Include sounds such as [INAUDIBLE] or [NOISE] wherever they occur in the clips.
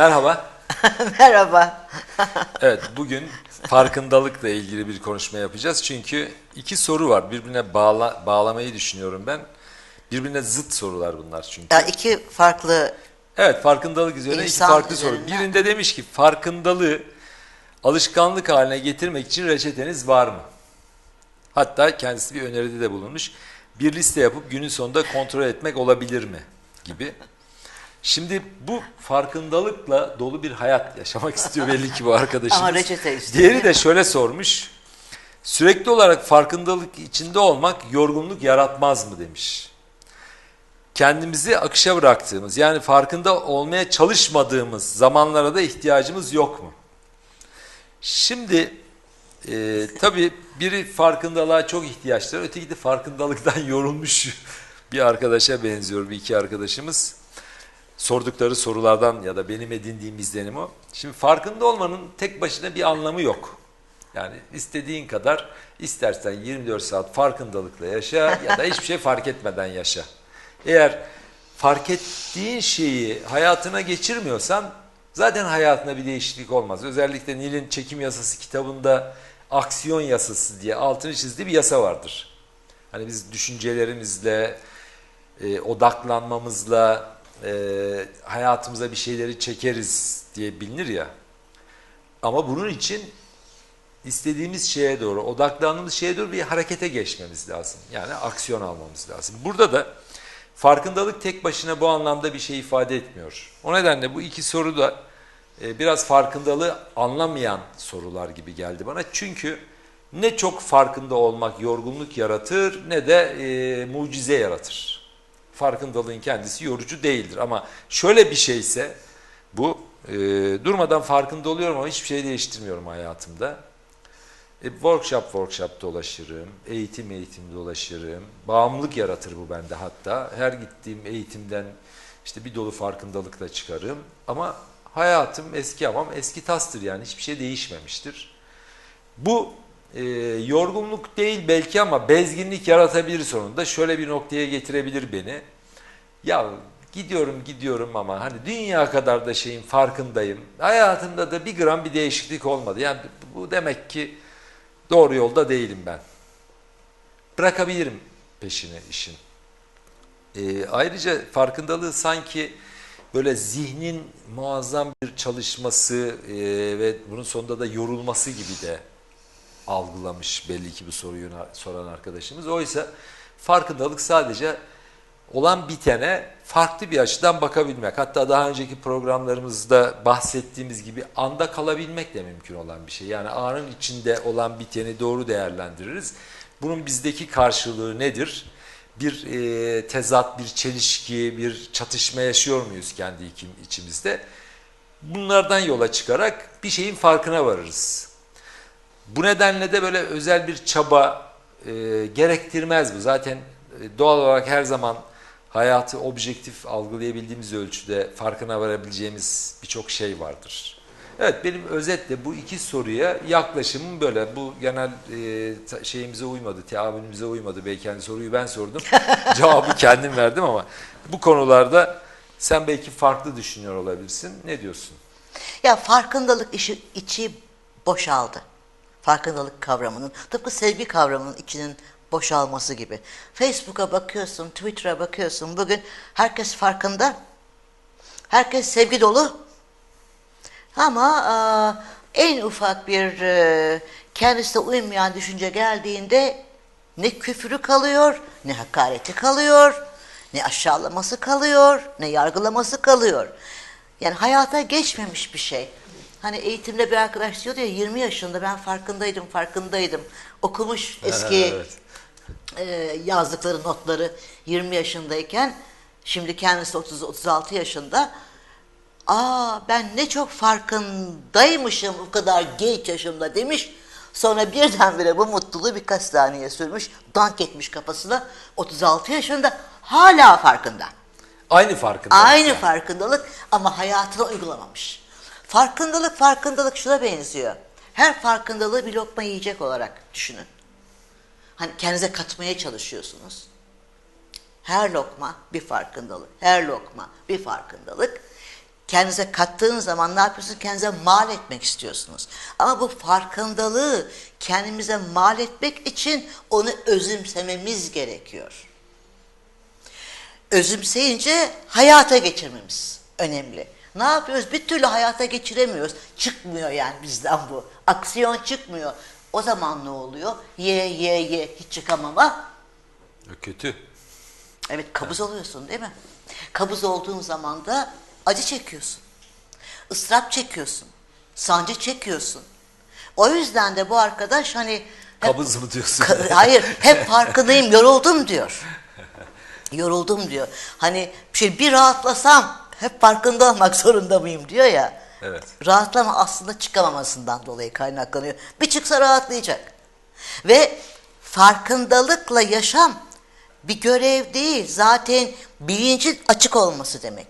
Merhaba. [LAUGHS] Merhaba. [LAUGHS] Evet bugün farkındalıkla ilgili bir konuşma yapacağız. Çünkü iki soru var. Birbirine bağla, bağlamayı düşünüyorum ben. Birbirine zıt sorular bunlar çünkü. Ya iki farklı Evet farkındalık üzerine iki farklı soru. üzerinden. Birinde demiş ki farkındalığı alışkanlık haline getirmek için reçeteniz var mı? Hatta kendisi bir öneride de bulunmuş. Bir liste yapıp günün sonunda kontrol etmek olabilir mi? Gibi. Şimdi bu farkındalıkla dolu bir hayat yaşamak istiyor belli ki bu arkadaşımız. Ama reçete istiyor. Diğeri de şöyle sormuş. Sürekli olarak farkındalık içinde olmak yorgunluk yaratmaz mı demiş. Kendimizi akışa bıraktığımız yani farkında olmaya çalışmadığımız zamanlara da ihtiyacımız yok mu? Şimdi e, tabii biri farkındalığa çok ihtiyaçları, öteki de farkındalıktan [LAUGHS] yorulmuş bir arkadaşa benziyor bir iki arkadaşımız. Sordukları sorulardan ya da benim edindiğim izlenim o. Şimdi farkında olmanın tek başına bir anlamı yok. Yani istediğin kadar istersen 24 saat farkındalıkla yaşa [LAUGHS] ya da hiçbir şey fark etmeden yaşa. Eğer fark ettiğin şeyi hayatına geçirmiyorsan zaten hayatına bir değişiklik olmaz. Özellikle Nil'in çekim yasası kitabında aksiyon yasası diye altını çizdiği bir yasa vardır. Hani biz düşüncelerimizle, e, odaklanmamızla e, hayatımıza bir şeyleri çekeriz diye bilinir ya. Ama bunun için istediğimiz şeye doğru, odaklandığımız şeye doğru bir harekete geçmemiz lazım. Yani aksiyon almamız lazım. Burada da farkındalık tek başına bu anlamda bir şey ifade etmiyor. O nedenle bu iki soru da e, biraz farkındalığı anlamayan sorular gibi geldi bana. Çünkü ne çok farkında olmak yorgunluk yaratır ne de e, mucize yaratır. Farkındalığın kendisi yorucu değildir ama şöyle bir şeyse bu e, durmadan farkında oluyorum ama hiçbir şey değiştirmiyorum hayatımda. E, workshop workshop dolaşırım, eğitim eğitim dolaşırım. Bağımlılık yaratır bu bende hatta. Her gittiğim eğitimden işte bir dolu farkındalıkla çıkarım. Ama hayatım eski amam eski tastır yani hiçbir şey değişmemiştir. Bu e, yorgunluk değil belki ama bezginlik yaratabilir sonunda. Şöyle bir noktaya getirebilir beni. Ya gidiyorum gidiyorum ama hani dünya kadar da şeyin farkındayım. Hayatımda da bir gram bir değişiklik olmadı. Yani bu demek ki doğru yolda değilim ben. Bırakabilirim peşini işin. E, ayrıca farkındalığı sanki böyle zihnin muazzam bir çalışması e, ve bunun sonunda da yorulması gibi de algılamış belli ki bu soruyu soran arkadaşımız. Oysa farkındalık sadece olan bitene farklı bir açıdan bakabilmek. Hatta daha önceki programlarımızda bahsettiğimiz gibi anda kalabilmek de mümkün olan bir şey. Yani anın içinde olan biteni doğru değerlendiririz. Bunun bizdeki karşılığı nedir? Bir e, tezat, bir çelişki, bir çatışma yaşıyor muyuz kendi içimizde? Bunlardan yola çıkarak bir şeyin farkına varırız. Bu nedenle de böyle özel bir çaba e, gerektirmez bu. Zaten e, doğal olarak her zaman hayatı objektif algılayabildiğimiz ölçüde farkına varabileceğimiz birçok şey vardır. Evet benim özetle bu iki soruya yaklaşımım böyle. Bu genel e, şeyimize uymadı, teamülümüze uymadı. Belki hani soruyu ben sordum. [LAUGHS] Cevabı kendim verdim ama bu konularda sen belki farklı düşünüyor olabilirsin. Ne diyorsun? ya farkındalık işi, içi boşaldı. Farkındalık kavramının tıpkı sevgi kavramının içinin boşalması gibi. Facebook'a bakıyorsun, Twitter'a bakıyorsun. Bugün herkes farkında. Herkes sevgi dolu. Ama e, en ufak bir e, kendisine uymayan düşünce geldiğinde ne küfürü kalıyor, ne hakareti kalıyor, ne aşağılaması kalıyor, ne yargılaması kalıyor. Yani hayata geçmemiş bir şey. Hani eğitimde bir arkadaş diyordu ya 20 yaşında ben farkındaydım, farkındaydım. Okumuş [LAUGHS] eski Evet. e, yazdıkları notları 20 yaşındayken şimdi kendisi 30-36 yaşında. Aa ben ne çok farkındaymışım bu kadar genç yaşımda demiş. Sonra birdenbire bu mutluluğu birkaç saniye sürmüş. Dank etmiş kafasına. 36 yaşında hala farkında. Aynı farkında. Aynı farkındalık ama hayatına uygulamamış. Farkındalık farkındalık şuna benziyor. Her farkındalığı bir lokma yiyecek olarak düşünün. Hani kendinize katmaya çalışıyorsunuz. Her lokma bir farkındalık. Her lokma bir farkındalık. kendinize kattığınız zaman ne yapıyorsunuz? Kendinize mal etmek istiyorsunuz. Ama bu farkındalığı kendimize mal etmek için onu özümsememiz gerekiyor. Özümseyince hayata geçirmemiz önemli. Ne yapıyoruz? Bir türlü hayata geçiremiyoruz. Çıkmıyor yani bizden bu. Aksiyon çıkmıyor. O zaman ne oluyor? Ye ye ye hiç çıkamama. Kötü. Evet kabız oluyorsun değil mi? Kabız olduğun zaman da acı çekiyorsun. ıstırap çekiyorsun. Sancı çekiyorsun. O yüzden de bu arkadaş hani hep- Kabız mı diyorsun? Ka- Hayır, hep farkındayım, yoruldum diyor. [LAUGHS] Yoruldum diyor. Hani şey bir rahatlasam hep farkında olmak [LAUGHS] zorunda mıyım diyor ya. Evet. Rahatlama aslında çıkamamasından dolayı kaynaklanıyor. Bir çıksa rahatlayacak. Ve farkındalıkla yaşam bir görev değil. Zaten bilincin açık olması demek.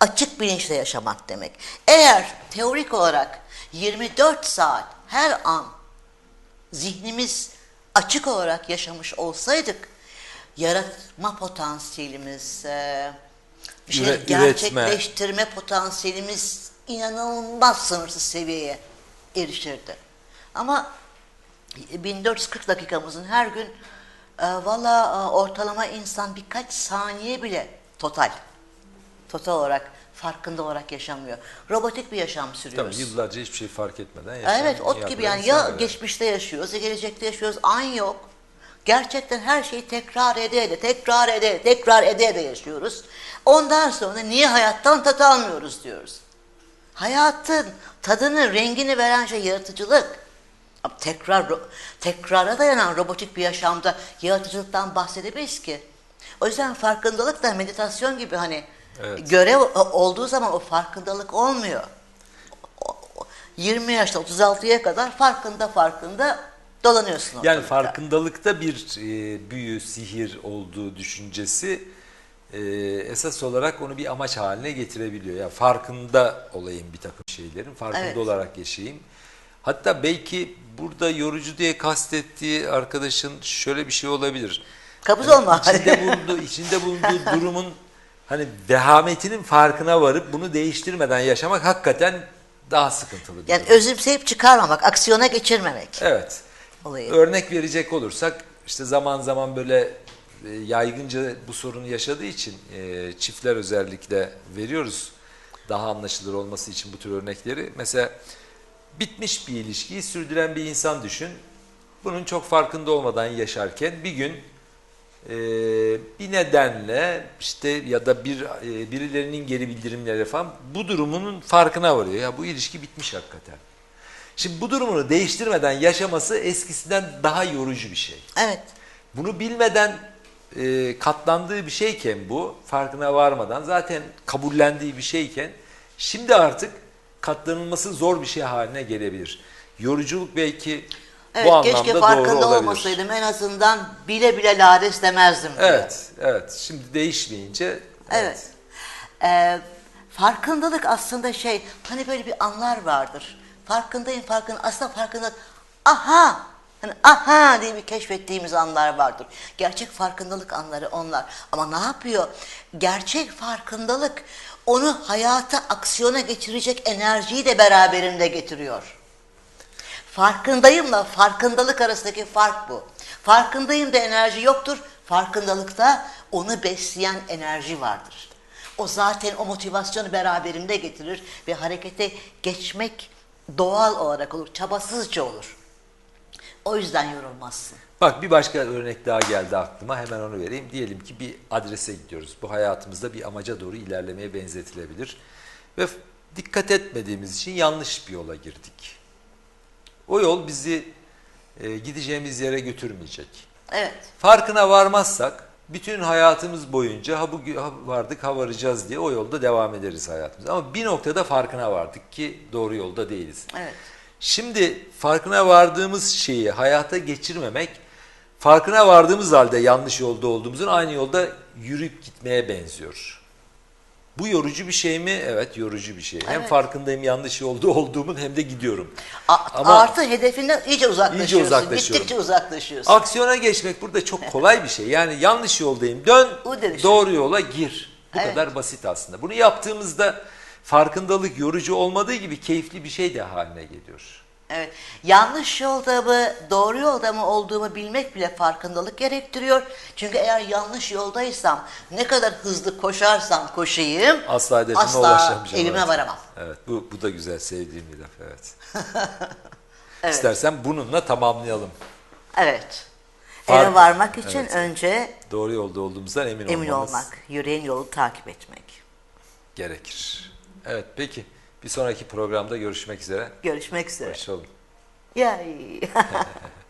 Açık bilinçle yaşamak demek. Eğer teorik olarak 24 saat her an zihnimiz açık olarak yaşamış olsaydık yaratma potansiyelimiz, e, bir şey Üre- üretme. gerçekleştirme potansiyelimiz inanılmaz sınırsız seviyeye erişirdi. Ama 1440 dakikamızın her gün e, valla e, ortalama insan birkaç saniye bile total total olarak farkında olarak yaşamıyor. Robotik bir yaşam Tabii sürüyoruz. yıllarca hiçbir şey fark etmeden yaşayan Evet ot gibi yani ya geçmişte yaşıyoruz ya gelecekte yaşıyoruz an yok. Gerçekten her şeyi tekrar ede ede, tekrar ede ede, tekrar ede ede yaşıyoruz. Ondan sonra niye hayattan tat almıyoruz diyoruz. Hayatın tadını, rengini veren şey yaratıcılık. Tekrar tekrara dayanan robotik bir yaşamda yaratıcılıktan bahsedemeyiz ki. O yüzden farkındalık da meditasyon gibi hani Evet. görev olduğu zaman o farkındalık olmuyor. O- o- 20 yaşta 36'ya kadar farkında farkında dolanıyorsun Yani ortalıkta. farkındalıkta bir e, büyü, sihir olduğu düşüncesi e, esas olarak onu bir amaç haline getirebiliyor. Yani farkında olayım bir takım şeylerin, farkında Evet. olarak yaşayayım. Hatta belki burada yorucu diye kastettiği arkadaşın şöyle bir şey olabilir. Kabız olma. İçinde bulunduğu, içinde bulunduğu [LAUGHS] durumun hani vehametinin farkına varıp bunu değiştirmeden yaşamak hakikaten daha sıkıntılı bir Yani durum. özümseyip çıkarmamak, aksiyona geçirmemek Evet. Olayı. Örnek verecek olursak işte zaman zaman böyle e, yaygınca bu sorunu yaşadığı için e, çiftler özellikle veriyoruz. Daha anlaşılır olması için bu tür örnekleri. Mesela bitmiş bir ilişkiyi sürdüren bir insan düşün. Bunun çok farkında olmadan yaşarken bir gün e, bir nedenle işte ya da bir birilerinin geri bildirimleri falan bu durumunun farkına varıyor. Ya bu ilişki bitmiş hakikaten. Şimdi bu durumunu değiştirmeden yaşaması eskisinden daha yorucu bir şey. Evet. Bunu bilmeden e, katlandığı bir şeyken bu, farkına varmadan zaten kabullendiği bir şeyken şimdi artık katlanılması zor bir şey haline gelebilir. Yoruculuk belki Evet, bu anlamda keşke doğru farkında olabilir. olmasaydım en azından bile bile lades demezdim diyor. Evet, evet. Şimdi değişmeyince Evet. Ee, farkındalık aslında şey, hani böyle bir anlar vardır. Farkındayım, farkında. Aslında farkında, aha, hani aha diye bir keşfettiğimiz anlar vardır. Gerçek farkındalık anları onlar. Ama ne yapıyor? Gerçek farkındalık onu hayata, aksiyona geçirecek enerjiyi de beraberinde getiriyor. Farkındayımla farkındalık arasındaki fark bu. Farkındayım da enerji yoktur. Farkındalıkta onu besleyen enerji vardır. O zaten o motivasyonu beraberinde getirir ve harekete geçmek doğal olarak olur, çabasızca olur. O yüzden yorulmazsın. Bak bir başka örnek daha geldi aklıma. Hemen onu vereyim. Diyelim ki bir adrese gidiyoruz. Bu hayatımızda bir amaca doğru ilerlemeye benzetilebilir. Ve dikkat etmediğimiz için yanlış bir yola girdik. O yol bizi e, gideceğimiz yere götürmeyecek. Evet. Farkına varmazsak bütün hayatımız boyunca ha bu vardık ha varacağız diye o yolda devam ederiz hayatımız. Ama bir noktada farkına vardık ki doğru yolda değiliz. Evet. Şimdi farkına vardığımız şeyi hayata geçirmemek, farkına vardığımız halde yanlış yolda olduğumuzun aynı yolda yürüyüp gitmeye benziyor. Bu yorucu bir şey mi? Evet yorucu bir şey. Hem Evet. farkındayım yanlış yolda olduğumun hem de gidiyorum. A- Ama- artı hedefinden iyice uzaklaşıyorsun. uzaklaşıyorum. Gittikçe uzaklaşıyorsun. Aksiyona geçmek burada çok kolay bir şey. Yani yanlış yoldayım dön dönüşüm. doğru yola gir. Bu Evet. kadar basit aslında. Bunu yaptığımızda farkındalık yorucu olmadığı gibi keyifli bir şey de haline geliyor. Evet. Yanlış yolda mı, doğru yolda mı olduğumu bilmek bile farkındalık gerektiriyor. Çünkü eğer yanlış yoldaysam, ne kadar hızlı koşarsam koşayım, Asla hedefime asla evime evet. varamam. Evet bu, bu da güzel sevdiğim bir laf evet. [LAUGHS] Evet. İstersen bununla tamamlayalım. Evet. Fark- Eve varmak için Evet. önce Doğru yolda olduğumuzdan emin, emin olmamız olmak, yüreğin yolu takip etmek. gerekir. Evet peki bir sonraki programda görüşmek üzere. Görüşmek üzere. Hoşçakalın. Yay. [LAUGHS]